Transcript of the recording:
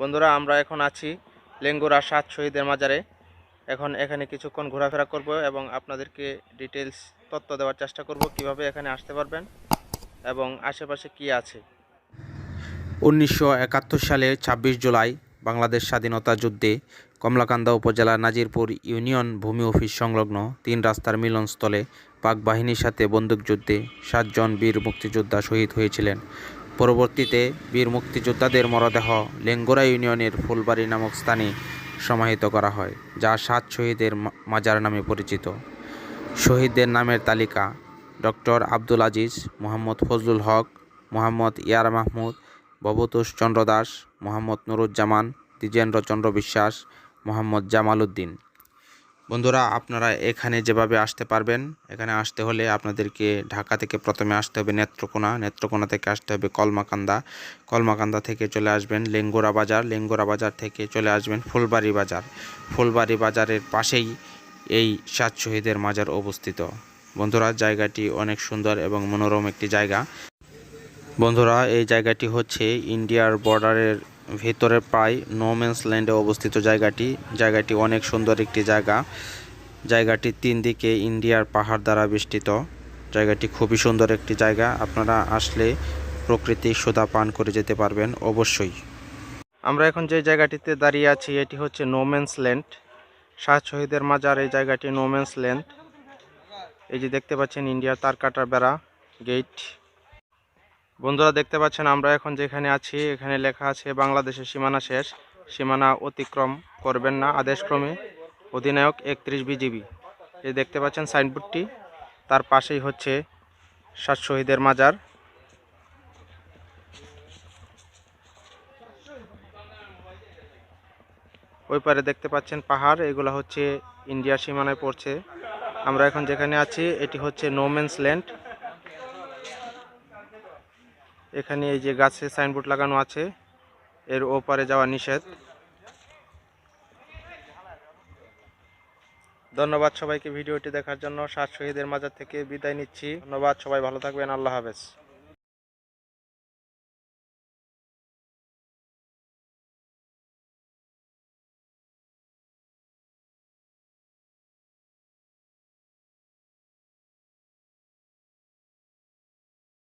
বন্ধুরা, আমরা এখন আছি লেঙ্গুরা সাত শহীদের মাজারে। এখন এখানে কিছুক্ষণ ঘোরাফেরা করব এবং আপনাদেরকে ডিটেলস তথ্য দেওয়ার চেষ্টা করব কীভাবে এখানে আসতে পারবেন এবং আশেপাশে কি আছে। উনিশশো সালের ছাব্বিশ জুলাই বাংলাদেশ স্বাধীনতা যুদ্ধে কমলাকান্দা উপজেলার নাজিরপুর ইউনিয়ন ভূমি অফিস সংলগ্ন তিন রাস্তার মিলনস্থলে পাক বাহিনীর সাথে বন্দুকযুদ্ধে সাতজন বীর মুক্তিযোদ্ধা শহীদ হয়েছিলেন। পরবর্তীতে বীর মুক্তিযোদ্ধাদের মরদেহ লেঙ্গোরা ইউনিয়নের ফুলবাড়ি নামক স্থানে সমাহিত করা হয়, যা সাত শহীদের মাজার নামে পরিচিত। শহীদদের নামের তালিকা ডক্টর আব্দুল আজিজ, মোহাম্মদ ফজলুল হক, মোহাম্মদ ইয়ার মাহমুদ ভবতোষ চন্দ্র দাস, মোহাম্মদ নুরুজ্জামান, দ্বিজেন্দ্র চন্দ্র বিশ্বাস, মোহাম্মদ জামাল উদ্দিন। বন্ধুরা, আপনারা এখানে যেভাবে আসতে পারবেন, এখানে আসতে হলে আপনাদেরকে ঢাকা থেকে প্রথমে আসতে হবে নেত্রকোনা। নেত্রকোনা থেকে আসতে হবে কলমাকান্দা। কলমাকান্দা থেকে চলে আসবেন লেঙ্গোরা বাজার। লেঙ্গোরা বাজার থেকে চলে আসবেন ফুলবাড়ি বাজার। ফুলবাড়ি বাজারের পাশেই এই সাত শহীদের মাজার অবস্থিত। বন্ধুরা, জায়গাটি অনেক সুন্দর এবং মনোরম একটি জায়গা। বন্ধুরা, এই জায়গাটি হচ্ছে ইন্ডিয়ার বর্ডারের ভেতরে প্রায় নোম্যান্স ল্যান্ডে অবস্থিত জায়গাটি। জায়গাটি অনেক সুন্দর একটি জায়গা। জায়গাটি তিন দিকে ইন্ডিয়ার পাহাড় দ্বারা বেষ্টিত। জায়গাটি খুবই সুন্দর একটি জায়গা। আপনারা আসলে প্রকৃতির সোদা পান করে যেতে পারবেন, অবশ্যই। আমরা এখন যে জায়গাটিতে দাঁড়িয়ে আছি, এটি হচ্ছে নোম্যান্স ল্যান্ড শাহ শহীদের মাজার, এই জায়গাটি নোম্যান্স ল্যান্ড এই যে দেখতে পাচ্ছেন, ইন্ডিয়ার তার কাটার বেড়া গেট বন্ধুরা দেখতে পাচ্ছেন, আমরা এখন যেখানে আছি, এখানে লেখা আছে, বাংলাদেশের সীমানা শেষ, সীমানা অতিক্রম করবেন না, আদেশক্রমে অধিনায়ক একত্রিশ বিজিবি। এই দেখতে পাচ্ছেন সাইনবোর্ডটি, তার পাশেই হচ্ছে সাত শহীদের মাজার। ওই পারে দেখতে পাচ্ছেন পাহাড়, এগুলো হচ্ছে ইন্ডিয়ার সীমানায় পড়ছে। আমরা এখন যেখানে আছি, এটি হচ্ছে নোম্যান্স ল্যান্ড এখানে এই যে গাছে সাইনবোর্ড লাগানো আছে, এর ওপারে যাওয়া নিষেধ। ধন্যবাদ সবাইকে ভিডিওটি দেখার জন্য। সাত শহীদের মাজার থেকে বিদায় নিচ্ছি। ধন্যবাদ, সবাই ভালো থাকবেন। আল্লাহ হাফেজ।